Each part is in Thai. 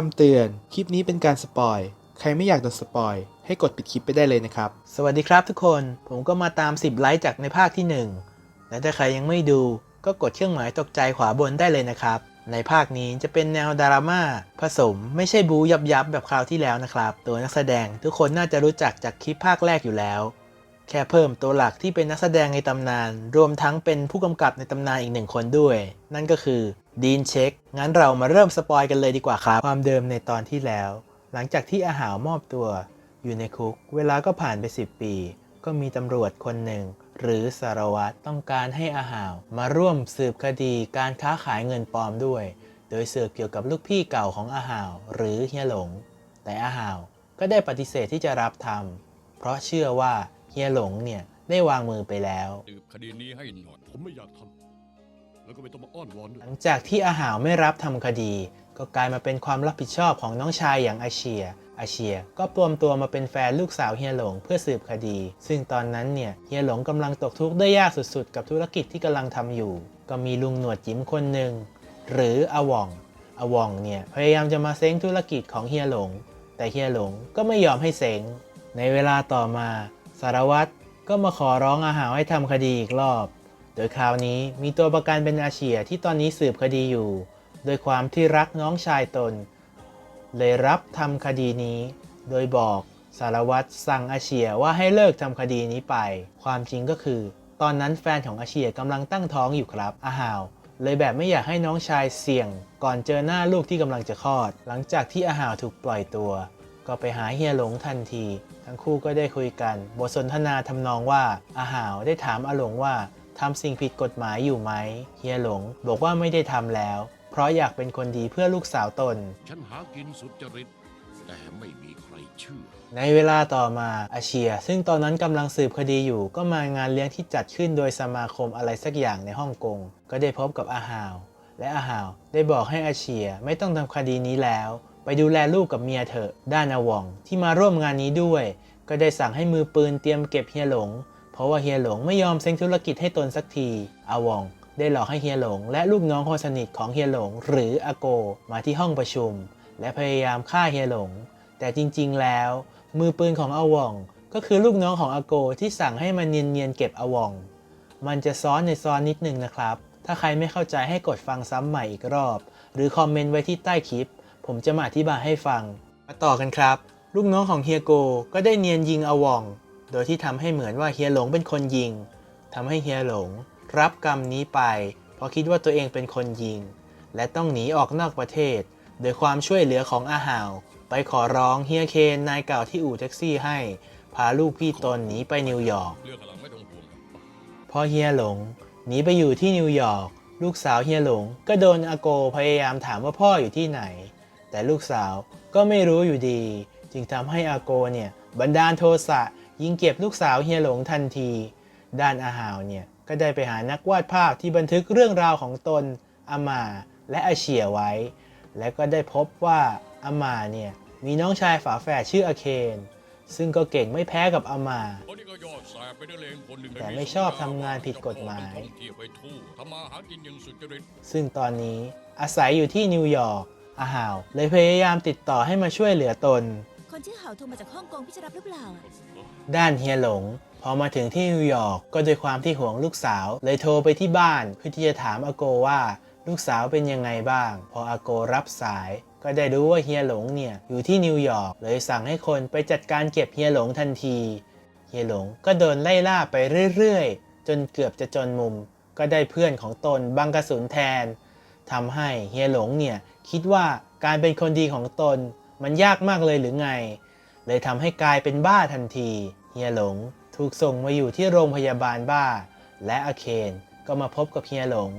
คำเตือน คลิปนี้เป็นการสปอย ใครไม่อยากโดนสปอย ให้กดปิดคลิปไปได้เลยนะครับ สวัสดีครับทุกคน ผมก็มาตาม 10 ไลค์จากในภาคที่ 1 และถ้าใครยังไม่ดูก็กดเครื่องหมายตกใจขวาบนได้เลยนะครับ ในภาคนี้จะเป็นแนวดราม่าผสม ไม่ใช่บูยับยับแบบคราวที่แล้วนะครับ ตัวนักแสดงทุกคนน่าจะรู้จักจากคลิปภาคแรกอยู่แล้ว แค่เพิ่มตัวหลักที่เป็นนักแสดงในตำนาน รวมทั้งเป็นผู้กำกับในตำนานอีกหนึ่งคนด้วย นั่นก็คือ ดีนเช็ค งั้นเรามาเริ่มสปอยกันเลยดีกว่าครับ ความเดิมในตอนที่แล้ว หลังจากที่อาหาวมอบตัวอยู่ในคุก เวลาก็ผ่านไป 10 ปี ก็มีตำรวจคนหนึ่ง หรือสารวัตรต้องการให้อาหาว มาร่วมสืบคดีการค้าขายเงินปลอมด้วย โดยสืบเกี่ยวกับลูกพี่เก่าของอาหาว หรือเฮียหลง แต่อาหาวก็ได้ปฏิเสธที่จะรับทำเพราะเชื่อว่าเฮียหลงเนี่ยได้วางมือไปแล้วสืบคดีนี้ให้หน่อยผมไม่อยากทำ แล้วก็ไม่ต้องมาอ้อนวอนด้วหลังจากที่อาหาวไม่รับทำคดี ก็กลายมาเป็นความรับผิดชอบของน้องชายอย่างอาเชีย อาเชียก็ปลอมตัวมาเป็นแฟนลูกสาวเฮียหลงเพื่อสืบคดี ซึ่งตอนนั้นเนี่ยเฮียหลงกำลังตกทุกข์ได้ยากสุดๆ กับธุรกิจที่กำลังทำอยู่ ก็มีลุงหนวดยิ้มคนหนึ่งหรืออาวองอาวองเนี่ยพยายามจะมาเซ้งธุรกิจของเฮียหลง แต่เฮียหลงก็ไม่ยอมให้เซ้งในเวลาต่อมาสารวัตรก็มาขอร้องอาหาวให้ทำคดีอีกรอบ โดยคราวนี้มีตัวประกันเป็นอาเชียที่ตอนนี้สืบคดีอยู่ โดยความที่รักน้องชายตน เลยรับทำคดีนี้ โดยบอกสารวัตรสั่งอาเชียว่าให้เลิกทำคดีนี้ไป ความจริงก็คือ ตอนนั้นแฟนของอาเชียกำลังตั้งท้องอยู่ครับอาหาวเลยแบบไม่อยากให้น้องชายเสี่ยง ก่อนเจอหน้าลูกที่กำลังจะคลอด หลังจากที่อาหาวถูกปล่อยตัว ก็ไปหาเฮียหลงทันที ทั้งคู่ก็ได้คุยกัน บทสนทนาทำนองว่าอาหาวได้ถามอาหลงว่า ทำสิ่งผิดกฎหมายอยู่ไหม เฮียหลง บอกว่าไม่ได้ทำแล้ว เพราะอยากเป็นคนดีเพื่อลูกสาวตน ฉันหากินสุจริตแต่ไม่มีใครเชื่อ ในเวลาต่อมาอาเชีย ซึ่งตอนนั้นกำลังสืบคดีอยู่ ก็มางานเลี้ยงที่จัดขึ้นโดยสมาคมอะไรสักอย่างในฮ่องกง ก็ได้พบกับอาหาว และอาหาวได้บอกให้อาเชียไม่ต้องทำคดีนี้แล้ว ไปดูแลลูกกับเมียเถอะด้านอาวอง ที่มาร่วมงานนี้ด้วย ก็ได้สั่งให้มือปืนเตรียมเก็บเฮียหลง เพราะว่าเฮียหลงไม่ยอมเซ็งธุรกิจให้ตนสักที อาวอง ได้หลอกให้เฮียหลง และลูกน้องคนสนิทของเฮียหลง หรืออาโก มาที่ห้องประชุม และพยายามฆ่าเฮียหลง แต่จริงๆ แล้ว มือปืนของอาวอง ก็คือลูกน้องของอาโกที่สั่งให้มันเนียนๆเก็บอาวอง มันจะซ้อนในซ้อนนิดนึงนะครับ ถ้าใครไม่เข้าใจให้กดฟังซ้ำใหม่อีกรอบ หรือคอมเมนต์ไว้ที่ใต้คลิป ผมจะมาอธิบายให้ฟัง มาต่อกันครับ ลูกน้องของเฮียโกก็ได้เนียนยิงอาวอง โดยที่ทำให้เหมือนว่าเฮียหลงเป็นคนยิงทำให้เฮียหลง รับกรรมนี้ไป เพราะคิดว่าตัวเองเป็นคนยิง และต้องหนีออกนอกประเทศ โดยความช่วยเหลือของอาหาว ไปขอร้องเฮียเคนนายเก่าที่อู่แท็กซี่ให้ พาลูกพี่ตนหนีไปนิวยอร์กพอเฮียหลงหนีไปอยู่ที่นิวยอร์กลูกสาวเฮียหลงก็โดนอาโกพยายามถามว่าพ่ออยู่ที่ไหน แต่ลูกสาวก็ไม่รู้อยู่ดี จึงทำให้อาโกเนี่ยบันดาลโทสะ ยิงเก็บลูกสาวเฮียหลงทันที ด้านอาหาวเนี่ย ก็ได้ไปหานักวาดภาพที่บันทึกเรื่องราวของตนอามาและอาเฉียไว้ และก็ได้พบว่าอามาเนี่ย มีน้องชายฝาแฝดชื่ออาเคน ซึ่งก็เก่งไม่แพ้กับอามาแต่ไม่ชอบทำงานผิดกฎหมาย ซึ่งตอนนี้อาศัยอยู่ที่นิวยอร์กอาหาวเลยพยายามติดต่อให้มาช่วยเหลือตน คนชื่อเห่าโทรมาจากฮ่องกงพี่จะรับหรือเปล่าอะด้านเฮียหลง พอมาถึงที่นิวยอร์กก็ด้วยความที่ห่วงลูกสาว เลยโทรไปที่บ้านเพื่อที่จะถามอาโกว่า ลูกสาวเป็นยังไงบ้าง พออาโกรับสาย ก็ได้รู้ว่าเฮียหลงเนี่ยอยู่ที่นิวยอร์กเลยสั่งให้คนไปจัดการเก็บเฮียหลงทันที เฮียหลงก็โดนไล่ล่าไปเรื่อยๆ จนเกือบจะจนมุม ก็ได้เพื่อนของตนบังกระสุนแทนทำให้เฮียหลงเนี่ยคิดว่าการเป็นคนดีของตน มันยากมากเลยหรือไง เลยทำให้กลายเป็นบ้าทันที เฮียหลงถูกส่งมาอยู่ที่โรงพยาบาลบ้า และอาเคนก็มาพบกับเฮียหลง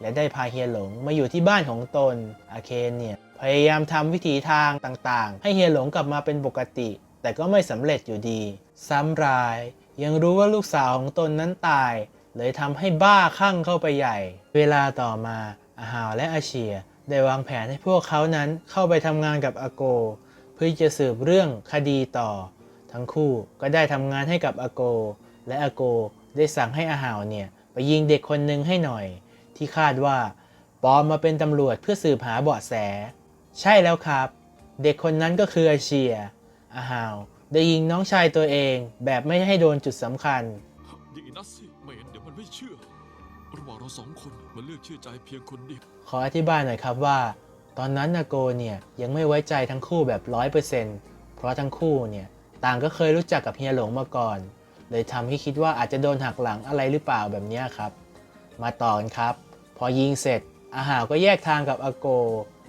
และได้พาเฮียหลงมาอยู่ที่บ้านของตน อาเคนเนี่ยพยายามทำวิถีทางต่างๆ ให้เฮียหลงกลับมาเป็นปกติ แต่ก็ไม่สำเร็จอยู่ดี ซ้ำราย ยังรู้ว่าลูกสาวของตนนั้นตาย เลยทำให้บ้าคลั่งเข้าไปใหญ่ เวลาต่อมาอาหาวและอาเชีย ได้วางแผนให้พวกเขานั้นเข้าไปทำงานกับอาโก เพื่อจะสืบเรื่องคดีต่อ ทั้งคู่ก็ได้ทำงานให้กับอาโก และอาโกได้สั่งให้อาหาวเนี่ยไปยิงเด็กคนหนึ่งให้หน่อย ที่คาดว่าปลอมมาเป็นตำรวจเพื่อสืบหาเบาะแส ใช่แล้วครับ เด็กคนนั้นก็คืออาเชีย อาฮาวได้ยิงน้องชายตัวเองแบบไม่ให้โดนจุดสำคัญดีนัสสิไม่เห็นเดี๋ยวมันไม่เชื่อ ระหว่างเราสองคนมันเลือกเชื่อใจเพียงคนเดียวขออธิบายหน่อยครับว่า ตอนนั้นนาโกเนี่ยยังไม่ไว้ใจทั้งคู่แบบร้อยเปอร์เซนต์เพราะทั้งคู่เนี่ยต่างก็เคยรู้จักกับเฮียหลงมาก่อน เลยทำให้คิดว่าอาจจะโดนหักหลังอะไรหรือเปล่าแบบเนี้ยครับ มาต่อกันครับ พอยิงเสร็จอาหาวก็แยกทางกับอาโก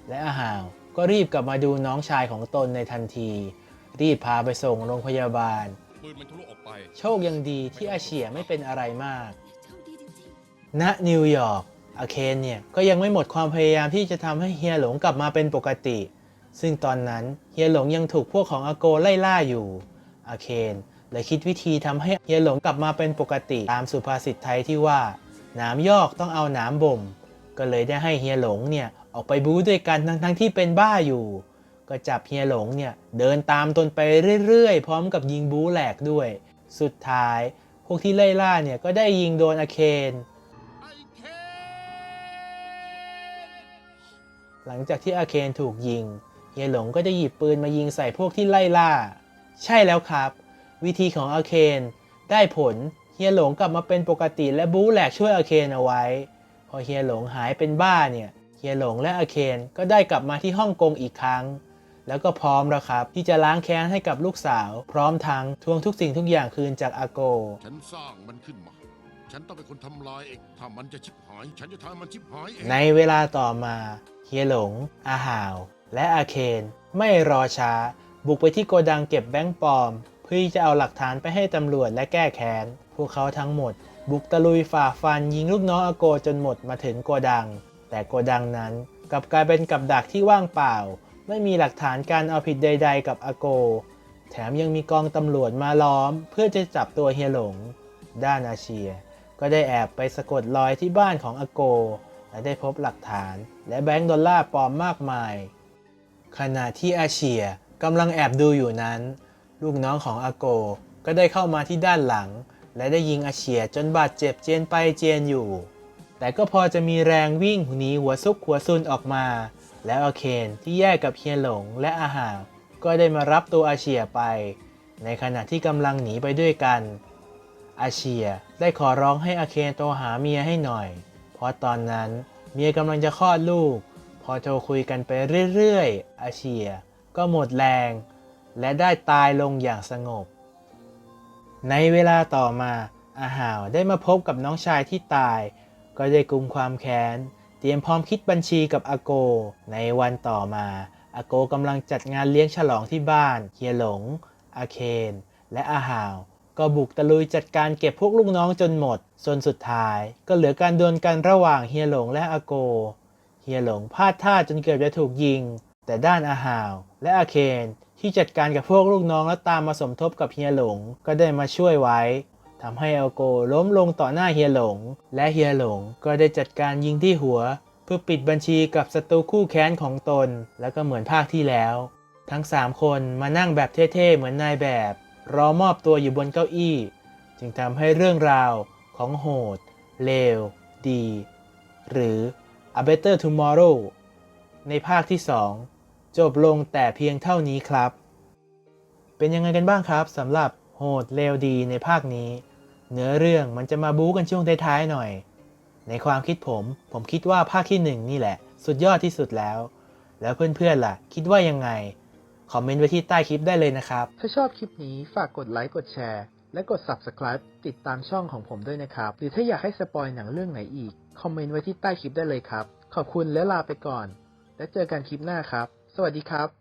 และอาหาวก็รีบกลับมาดูน้องชายของตนในทันที รีบพาไปส่งโรงพยาบาลปืนมันทะลุออกไปโชคยังดีที่อาเฉียไม่เป็นอะไรมากโชคดีจริง ณนิวยอร์กอาเคนเนี่ยก็ยังไม่หมดความพยายามที่จะทำให้เฮียหลงกลับมาเป็นปกติ ซึ่งตอนนั้นเฮียหลงยังถูกพวกของอาโกไล่ล่าอยู่อาเคนเลยคิดวิธีทำให้เฮียหลงกลับมาเป็นปกติตามสุภาษิตไทยที่ว่าหนามยอกต้องเอาหนามบ่ม ก็เลยได้ให้เฮียหลงเนี่ยออกไปบู๊ด้วยกันทั้งทั้งๆที่เป็นบ้าอยู่ ก็จับเฮียหลงเนี่ยเดินตามตนไปเรื่อยๆ พร้อมกับยิงบู๊แหลกด้วย สุดท้าย พวกที่ไล่ล่าเนี่ยก็ได้ยิงโดนอาเคน หลังจากที่อาเคนถูกยิงเฮียหลงก็ได้หยิบปืนมายิงใส่พวกที่ไล่ล่า ใช่แล้วครับ วิธีของอาเคนได้ผล เฮียหลงกลับมาเป็นปกติและบู๊แหลกช่วยอาเคนเอาไว้ พอเฮียหลงหายเป็นบ้าเนี่ย เฮียหลงและอาเคนก็ได้กลับมาที่ฮ่องกงอีกครั้ง แล้วก็พร้อมแล้วครับ ที่จะล้างแค้นให้กับลูกสาว พร้อมทั้งทวงทุกสิ่งทุกอย่างคืนจากอาโก ฉันสร้างมันขึ้นมา ฉันต้องเป็นคนทำลายเองถ้ามันจะชิบหาย ฉันจะทำมันชิบหายเอง ในเวลาต่อมาเฮียหลง อาหาว และอาเคนไม่รอช้า บุกไปที่โกดังเก็บแบงค์ปลอม เพื่อที่จะเอาหลักฐานไปให้ตำรวจและแก้แค้น พวกเขาทั้งหมด บุกตะลุยฝ่าฟันยิงลูกน้องอาโกจนหมดมาถึงโกดัง แต่โกดังนั้นกลับกลายเป็นกับดักที่ว่างเปล่า ไม่มีหลักฐานการเอาผิดใด ๆ กับอาโก แถมยังมีกองตำรวจมาล้อม เพื่อจะจับตัวเฮียหลง ด้านอาเชีย ก็ได้แอบไปสะกดรอยที่บ้านของอาโก และได้พบหลักฐาน และแบงก์ดอลลาร์ปลอมมากมาย ขณะที่อาเชียกำลังแอบดูอยู่นั้น ลูกน้องของอาโกก็ได้เข้ามาที่ด้านหลัง และได้ยิงอาเชียจนบาดเจ็บเจียนไปเจียนอยู่ แต่ก็พอจะมีแรงวิ่งหนีหัวซุกหัวซุนออกมา แล้วอาเคนที่แยกกับเฮียหลงและอาหาก็ได้มารับตัวอาเชียไป ในขณะที่กำลังหนีไปด้วยกัน อาเชียได้ขอร้องให้อาเคนโทรหาเมียให้หน่อย เพราะตอนนั้นเมียกำลังจะคลอดลูก พอโทรคุยกันไปเรื่อยๆ อาเชียก็หมดแรง และได้ตายลงอย่างสงบ ในเวลาต่อมาอาหาวได้มาพบกับน้องชายที่ตาย ก็ได้กลุมความแค้น เตรียมพร้อมคิดบัญชีกับอาโก ในวันต่อมาอาโกกำลังจัดงานเลี้ยงฉลองที่บ้านเฮียหลง อาเคน และอาหาว ก็บุกตะลุยจัดการเก็บพวกลูกน้องจนหมด ส่วนสุดท้ายก็เหลือการดวลกันระหว่างเฮียหลงและอาโก เฮียหลงพลาดท่าจนเกือบจะถูกยิง แต่ด้านอาหาว และอาเคนที่จัดการกับพวกลูกน้องแล้วตามมาสมทบกับเฮียหลงก็ได้มาช่วยไว้ทำให้อาโกล้มลงต่อหน้าเฮียหลง และเฮียหลงก็ได้จัดการยิงที่หัว เพื่อปิดบัญชีกับศัตรูคู่แค้นของตน แล้วก็เหมือนภาคที่แล้ว ทั้ง 3 คนมานั่งแบบเท่ๆเหมือนนายแบบ รอมอบตัวอยู่บนเก้าอี้ จึงทำให้เรื่องราวของโหด เลว ดี หรือ A Better Tomorrow ในภาคที่ 2 จบลงแต่เพียงเท่านี้ครับ เป็นยังไงกันบ้างครับสำหรับโหด เลว ดีในภาคนี้ เนื้อเรื่องมันจะมาบู๊กันช่วงท้ายๆหน่อย ในความคิดผม ผมคิดว่าภาคที่หนึ่งนี่แหละ สุดยอดที่สุดแล้ว แล้วเพื่อนๆล่ะ คิดว่ายังไง คอมเมนต์ไว้ที่ใต้คลิปได้เลยนะครับ ถ้าชอบคลิปนี้ฝากกดไลค์กดแชร์ และกด Subscribe ติดตามช่องของผมด้วยนะครับ หรือถ้าอยากให้สปอยหนังเรื่องไหนอีก คอมเมนต์ไว้ที่ใต้คลิปได้เลยครับ ขอบคุณและลาไปก่อน และเจอกันคลิปหน้าครับ สวัสดีครับ